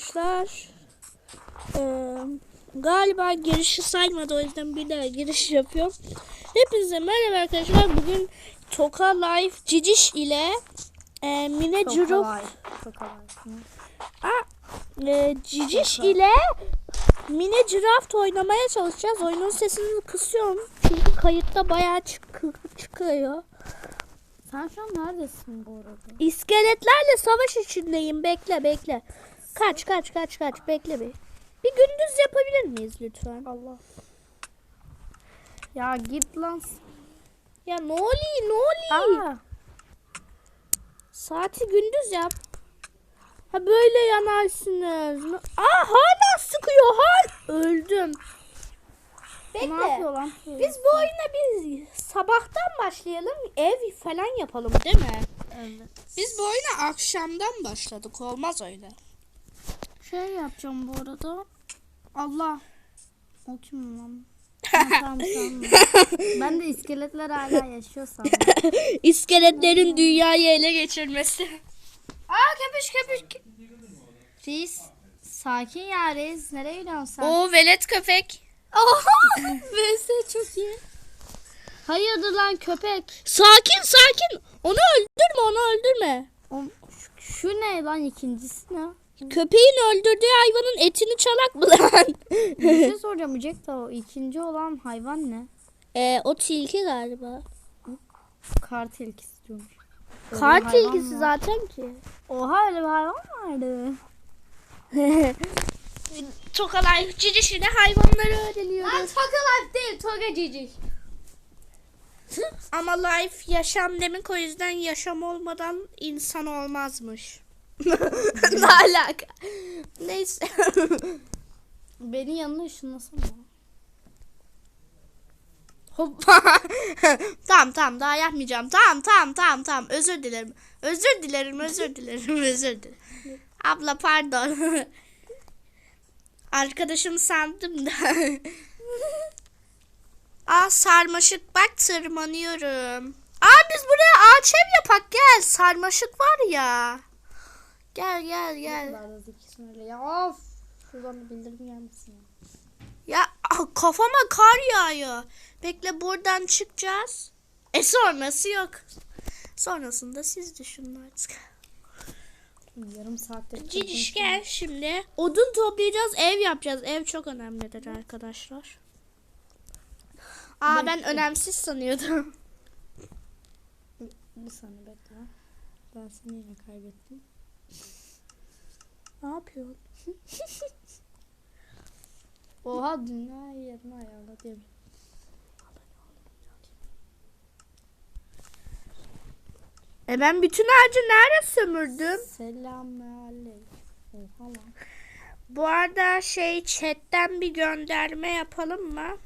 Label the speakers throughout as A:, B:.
A: arkadaşlar. Ee, galiba girişi saymadı o yüzden bir daha giriş yapıyorum. Hepinize merhaba arkadaşlar. Bugün Toka Life Ciciş ile e, Mine Curu
B: Çok kolay.
A: e, Ciciş ile Mine Craft oynamaya çalışacağız. Oyunun sesini kısıyorum. Çünkü kayıtta bayağı çık çıkıyor.
B: Sen şu an neredesin bu arada?
A: İskeletlerle savaş içindeyim. Bekle bekle. Kaç kaç kaç kaç. Bekle bir. Bir gündüz yapabilir miyiz lütfen?
B: Allah. Ya git lan.
A: Ya ne oluyor ne oluyor?
B: Aa.
A: Saati gündüz yap. Ha böyle yanarsınız. Aa hala sıkıyor hal. Öldüm. Bekle.
B: Ne yapıyor lan?
A: Biz bu oyuna biz sabahtan başlayalım. Ev falan yapalım değil mi?
B: Evet.
A: Biz bu oyuna akşamdan başladık. Olmaz öyle.
B: Şey yapacağım bu arada. Allah. O kim lan? Ben de iskeletler hala yaşıyor sandım.
A: İskeletlerin dünyayı ele geçirmesi.
B: Aa köpüş köpüş. Reis. Sakin ya reis. Nereye gidiyorsun sen?
A: O velet köpek.
B: Oha! VS çok iyi. Hayırdır lan köpek?
A: Sakin sakin. Onu öldürme onu öldürme.
B: O, şu, şu ne lan ikincisi ne?
A: Köpeğin öldürdüğü hayvanın etini çalak mı lan?
B: Bir şey soracağım Jack da o ikinci olan hayvan ne?
A: e, o tilki galiba.
B: Kar tilkisi diyormuş. Öyle
A: Kar
B: hayvan
A: tilkisi
B: var.
A: zaten ki.
B: Oha öyle bir hayvan vardı.
A: Tokalay cicişine hayvanları öğreniyoruz.
B: Toga Life değil Toga Cici.
A: Ama life yaşam demek o yüzden yaşam olmadan insan olmazmış. Ne alaka? Neyse.
B: Beni yanına ışınlasana.
A: Hoppa. tamam tamam daha yapmayacağım. Tamam tamam tamam tamam. Özür dilerim. Özür dilerim özür dilerim özür dilerim. Abla pardon. Arkadaşım sandım da. Aa sarmaşık bak tırmanıyorum. Aa biz buraya ağaç ev yapak gel. Sarmaşık var ya. Gel gel gel.
B: Da ikisini öyle ya. Of. Şuradan bir bildirim gelmesin ya.
A: Ya ah, kafama kar yağıyor. Bekle buradan çıkacağız. E sonrası yok. Sonrasında siz düşünün artık.
B: Yarım saattir.
A: Ciciş gel şimdi. Odun toplayacağız, ev yapacağız. Ev çok önemlidir arkadaşlar. Aa ben
B: Bekle.
A: önemsiz sanıyordum.
B: Bir saniye bekle. Ben seni yine kaybettim.
A: Ne yapıyorsun?
B: Oha dünya yerine ayarla.
A: E ben bütün ağacı nerede sömürdüm?
B: Selamünaleyküm. Oha lan.
A: Bu arada şey chatten bir gönderme yapalım mı?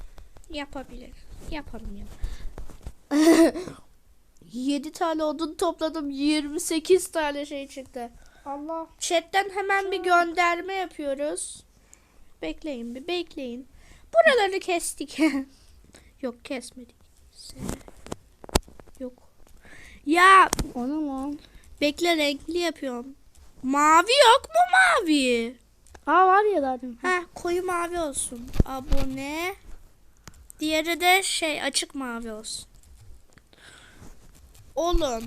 A: Yapabilir. Yapalım ya. 7 tane odun topladım. 28 tane şey çıktı.
B: Allah.
A: Chatten hemen bir gönderme yapıyoruz. Bekleyin bir bekleyin. Buraları kestik. Yok kesmedik. Yok. Ya
B: O ne lan?
A: bekle renkli yapıyorum. Mavi yok mu mavi?
B: Aa var ya zaten.
A: Ha koyu mavi olsun. Abone. Diğeri de şey açık mavi olsun. Olun.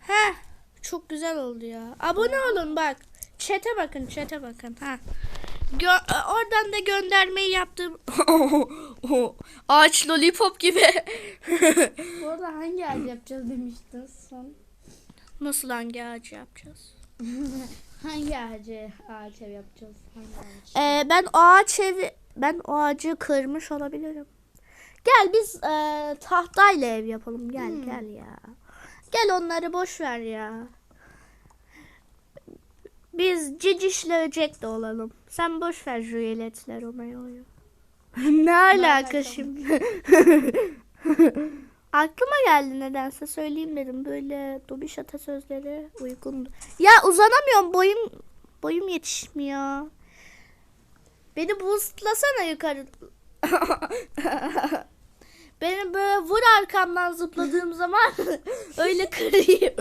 A: Ha çok güzel oldu ya. Abone olun bak. Çete bakın, çete bakın. Ha. Gö- e, oradan da göndermeyi yaptım. Ağaç lollipop gibi.
B: Bu arada hangi ağacı yapacağız demiştin son?
A: Nasıl hangi ağacı yapacağız?
B: hangi ağacı ağaç ev yapacağız? Hangi ağaç?
A: Ee, ben ağaç evi ben o ağacı kırmış olabilirim. Gel biz e, tahtayla ev yapalım. Gel
B: Hmm.
A: gel ya. Gel onları boş ver ya. Biz cicişle öcek de olalım. Sen boş ver Juliet'le Romeo'yu. ne alaka şimdi? Aklıma geldi nedense söyleyeyim dedim. Böyle dobiş atasözleri uygundu. Ya uzanamıyorum boyum boyum yetişmiyor. Beni boostlasana yukarı. Beni böyle vur arkamdan zıpladığım zaman öyle kırayım.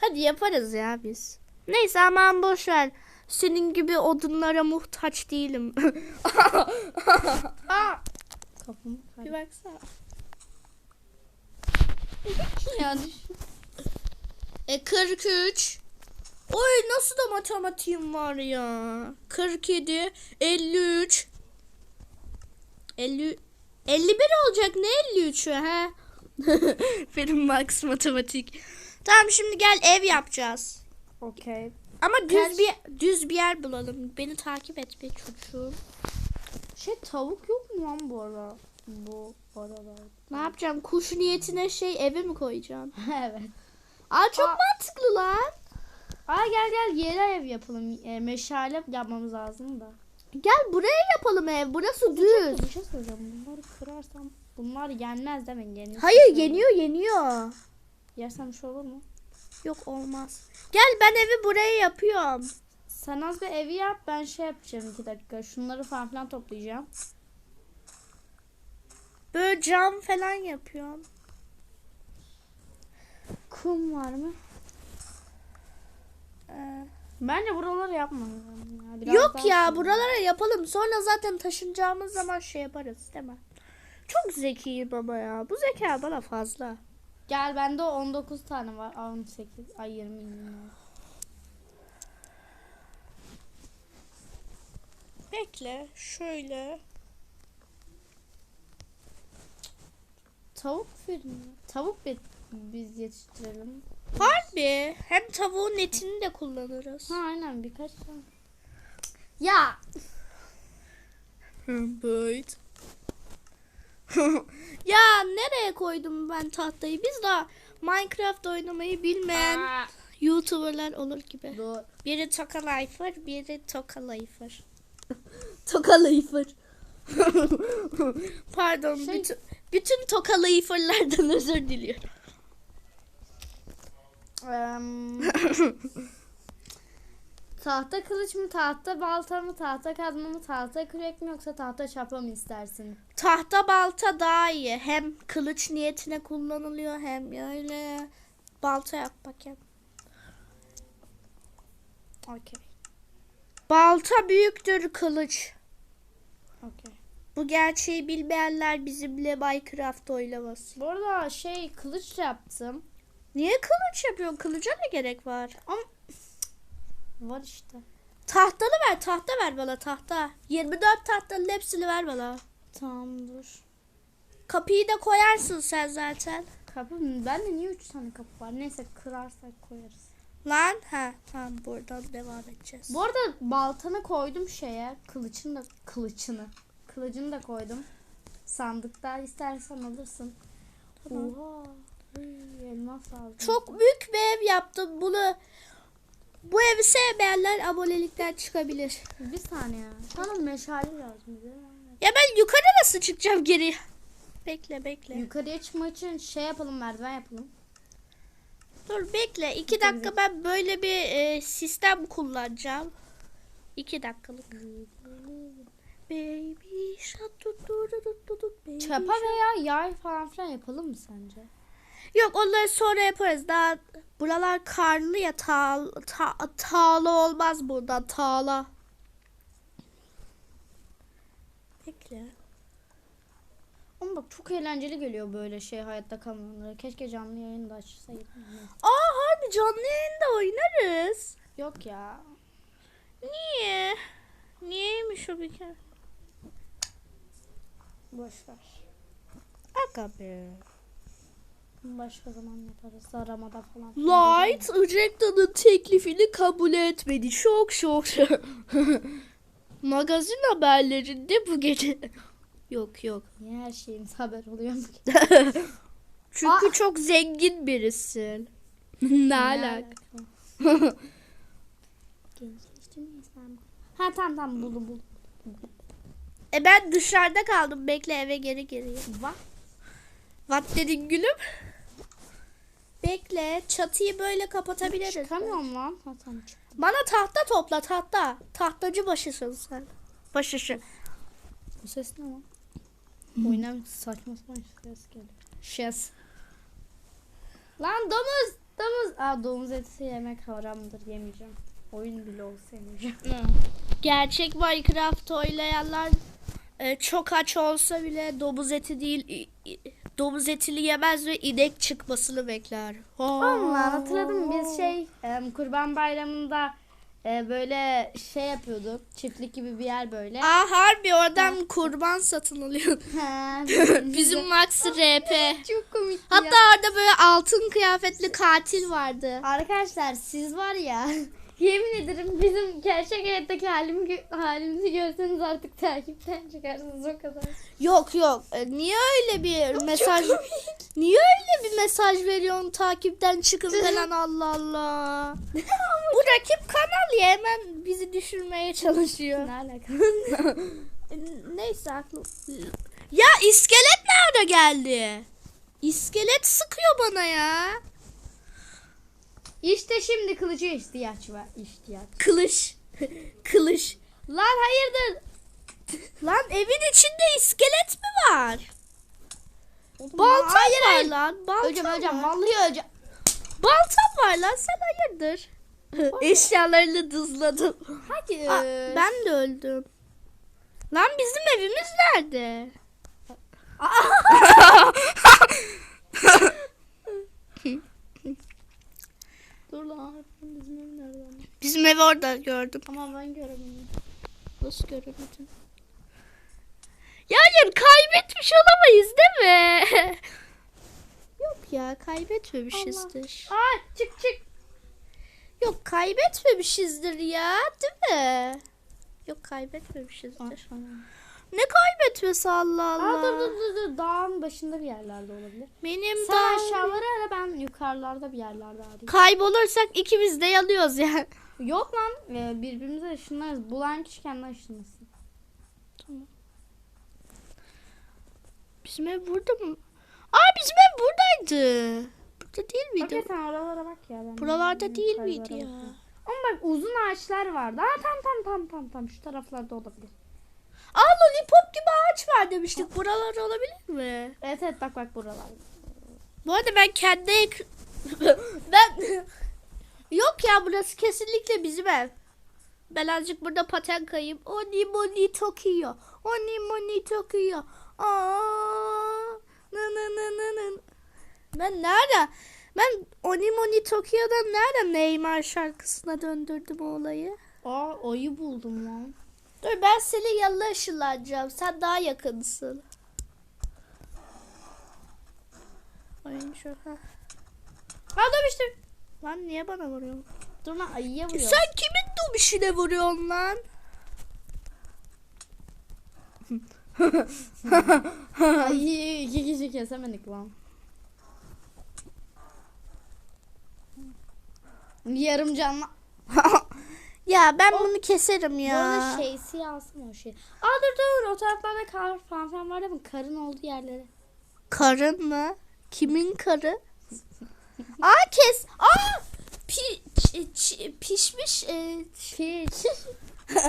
A: Hadi yaparız ya biz. Neyse aman boş ver. senin gibi odunlara muhtaç değilim.
B: Kafamı
A: bir baksana.
B: yani
A: E 43. Oy nasıl da matematiğim var ya. 47, 53. 50 51 olacak ne 53'ü ha? Benim max matematik. Tamam şimdi gel ev yapacağız.
B: okey.
A: Ama düz
B: Kaç-
A: bir düz bir yer bulalım. Beni takip et bir çocuğum.
B: Şey tavuk yok mu lan bu ara? Bu aralar.
A: Ne yapacağım? Kuş niyetine şey eve mi koyacağım?
B: evet.
A: Aa çok
B: Aa.
A: mantıklı lan.
B: Aa gel gel yere ev yapalım. E, meşale yapmamız lazım da.
A: Gel buraya yapalım ev. Burası düz.
B: Bir şey söyleyeceğim. Bunları kırarsam bunlar yenmez değil mi? Yenir.
A: Hayır yeniyor yeniyor.
B: Yersem şey olur mu?
A: Yok olmaz. Gel ben evi buraya yapıyorum.
B: Sen az bir evi yap ben şey yapacağım iki dakika. Şunları falan filan toplayacağım.
A: Böyle cam falan yapıyorum.
B: Kum var mı?
A: Ee,
B: Bence buraları yapmayalım ya. Biraz
A: yok ya
B: sonra.
A: buralara yapalım. Sonra zaten taşınacağımız zaman şey yaparız değil mi? Çok zekiyim ama ya. Bu zeka bana fazla.
B: Gel bende 19 tane var. Aa, 18. Ay 20 20.
A: Bekle şöyle.
B: Tavuk ya. Tavuk biz yetiştirelim.
A: Harbi. Hem tavuğun etini de kullanırız.
B: Ha aynen birkaç tane. Ya
A: Böyle. ya nereye koydum ben tahtayı? Biz de Minecraft oynamayı bilmeyen YouTuber'lar olur gibi.
B: Dur.
A: Biri Toka Lifer, biri Toka Lifer. Toka Lifer. Pardon,
B: Şey-
A: bütün, bütün Toka Lifer'lardan özür diliyorum.
B: Tahta kılıç mı, tahta balta mı, tahta kazma mı, tahta kürek mi yoksa tahta çapa mı istersin?
A: Tahta balta daha iyi. Hem kılıç niyetine kullanılıyor hem öyle. Balta yap bakayım.
B: Okey.
A: Balta büyüktür kılıç.
B: Okey.
A: Bu gerçeği bilmeyenler bizimle Minecraft oynamasın.
B: Bu arada şey kılıç yaptım.
A: Niye kılıç yapıyorsun? Kılıca ne gerek var?
B: Var işte.
A: Tahtanı ver, tahta ver bana tahta. 24 tahtanın hepsini ver bana.
B: Tamam dur.
A: Kapıyı da koyarsın sen zaten.
B: Kapı Ben de niye 3 tane kapı var? Neyse kırarsak koyarız.
A: Lan ha tamam buradan devam edeceğiz.
B: Bu arada baltanı koydum şeye. Kılıçını da kılıçını. Kılıcını da koydum. Sandıkta istersen alırsın. Lazım.
A: Çok büyük bir ev yaptım. Bunu bu evi sevmeyenler abonelikten çıkabilir.
B: Bir saniye. Sana meşale lazım. bize.
A: Ya ben yukarı nasıl çıkacağım geri? Bekle bekle.
B: Yukarıya çıkmak için şey yapalım merdiven yapalım.
A: Dur bekle. iki dakika ben böyle bir e, sistem kullanacağım. İki dakikalık. Baby shark tut tut tut tut baby
B: Çapa veya yay falan filan yapalım mı sence?
A: Yok onları sonra yaparız. Daha buralar karlı ya ta, ta, tağla olmaz buradan tağla. Bekle.
B: Ama bak çok eğlenceli geliyor böyle şey hayatta kalmaları. Keşke canlı yayın da açsaydım.
A: Aa harbi canlı yayında oynarız.
B: Yok ya.
A: Niye? Niyeymiş o bir kere?
B: Boş ver.
A: Aga be.
B: Başka zaman yaparız. Aramada falan.
A: Light Ejecta'nın teklifini kabul etmedi. Şok şok. Magazin haberlerinde bu gece. yok yok.
B: Niye her şeyimiz haber oluyor mu?
A: Çünkü çok zengin birisin. ne alaka?
B: Ha tamam tamam buldum buldum.
A: E ben dışarıda kaldım. Bekle eve geri geleyim.
B: Bak.
A: What dedin gülüm? Bekle. Çatıyı böyle kapatabiliriz.
B: Çıkamıyorum lan. Ha tamam çık.
A: Bana tahta topla tahta. Tahtacı başısın sen. Başışı.
B: Bu ses ne lan? Oyundan saçma sapan ses geliyor. Ses. Lan domuz. Domuz. Aa domuz eti yemek haramdır yemeyeceğim. Oyun bile olsaymış.
A: Gerçek Minecraft oynayanlar e, çok aç olsa bile domuz eti değil i- i- domuz etini yemez ve inek çıkmasını bekler.
B: Allah hatırladım biz şey kurban bayramında e, böyle şey yapıyorduk. Çiftlik gibi bir yer böyle.
A: Aa harbi oradan kurban satın alıyor.
B: Ha,
A: Bizim Max RP.
B: çok komik
A: Hatta
B: ya.
A: orada böyle altın kıyafetli katil vardı.
B: Arkadaşlar siz var ya yemin ederim bizim gerçek hayattaki halimi, halimizi görseniz artık takipten çıkarsınız o kadar.
A: Yok yok. E, Niye öyle bir mesaj Niye öyle bir mesaj veriyorsun takipten çıkın falan Allah Allah. Bu rakip kanal ya hemen bizi düşürmeye çalışıyor.
B: Ne alaka?
A: Neyse aklım. Ya iskelet nerede geldi? İskelet sıkıyor bana ya.
B: İşte şimdi kılıcı ihtiyaç var. ihtiyaç.
A: Kılıç. Kılıç.
B: Lan hayırdır?
A: Lan evin içinde iskelet mi var?
B: Balta hayır
A: var
B: hayır.
A: lan. Baltam
B: Öleceğim öleceğim.
A: var.
B: Vallahi öleceğim.
A: Baltam var lan sen hayırdır? Eşyalarını dızladım.
B: Hadi.
A: Aa, ben de öldüm. Lan bizim evimiz nerede?
B: Dur lan. Bizim ev nereden?
A: Bizim evi orada gördüm.
B: Ama ben göremedim.
A: Nasıl göremedin? Ya hayır kaybetmiş olamayız değil mi? Yok ya kaybetmemişizdir.
B: Aa çık çık.
A: Yok kaybetmemişizdir ya değil mi? Yok kaybetmemişizdir. Ne kaybetmesi Allah Allah.
B: Aa dur dur dur dur. Dağın başında bir yerlerde olabilir.
A: Benim
B: Sen
A: daha
B: aşağıları ara ben yukarılarda bir yerlerde arayayım.
A: kaybolursak ikimiz de yanıyoruz yani.
B: Yok lan e, birbirimize ışınlarız. Bulan kişi kendi ışınlasın.
A: Bizim ev burada mı? Aa bizim ev buradaydı. Burada değil miydi?
B: Okey sen oralara bak ya. Ben
A: Buralarda değil
B: yukarılara
A: miydi ya?
B: Ama bak uzun ağaçlar vardı. Aa tam tam tam tam tam şu taraflarda olabilir.
A: Aa lollipop gibi ağaç var demiştik. Buralar olabilir mi?
B: Evet evet bak bak buralar.
A: Bu arada ben kendi ben... Yok ya burası kesinlikle bizim ev. Ben azıcık burada paten kayayım. Oni moni Tokyo. Oni moni Tokyo. Aa, na na na na. Ben nerede? Ben Oni moni Tokyo'dan nerede Neymar şarkısına döndürdüm o olayı?
B: Aa ayı buldum lan.
A: Dur ben senin yanına ışınlanacağım. Sen daha yakınsın. Oyun şu. Ha.
B: Ha demiştim.
A: Lan niye bana vuruyorsun?
B: Dur lan ayıya vuruyor.
A: Sen kimin dubişine vuruyorsun lan?
B: Ayıyı iki kişi kesemedik lan. Yarım canlı.
A: ya ben bunu keserim ya.
B: arada şeysi yazsın o şey. Aa dur dur o taraflarda kar falan filan var bu karın olduğu yerlere.
A: Karın mı? Kimin karı? Aa kes. Aa pi, ç- ç- pişmiş. e,
B: Piç.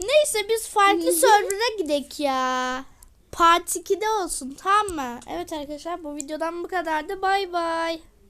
A: Neyse biz farklı server'a gidek ya. Part 2'de olsun tamam mı? Evet arkadaşlar bu videodan bu kadardı. Bay bay.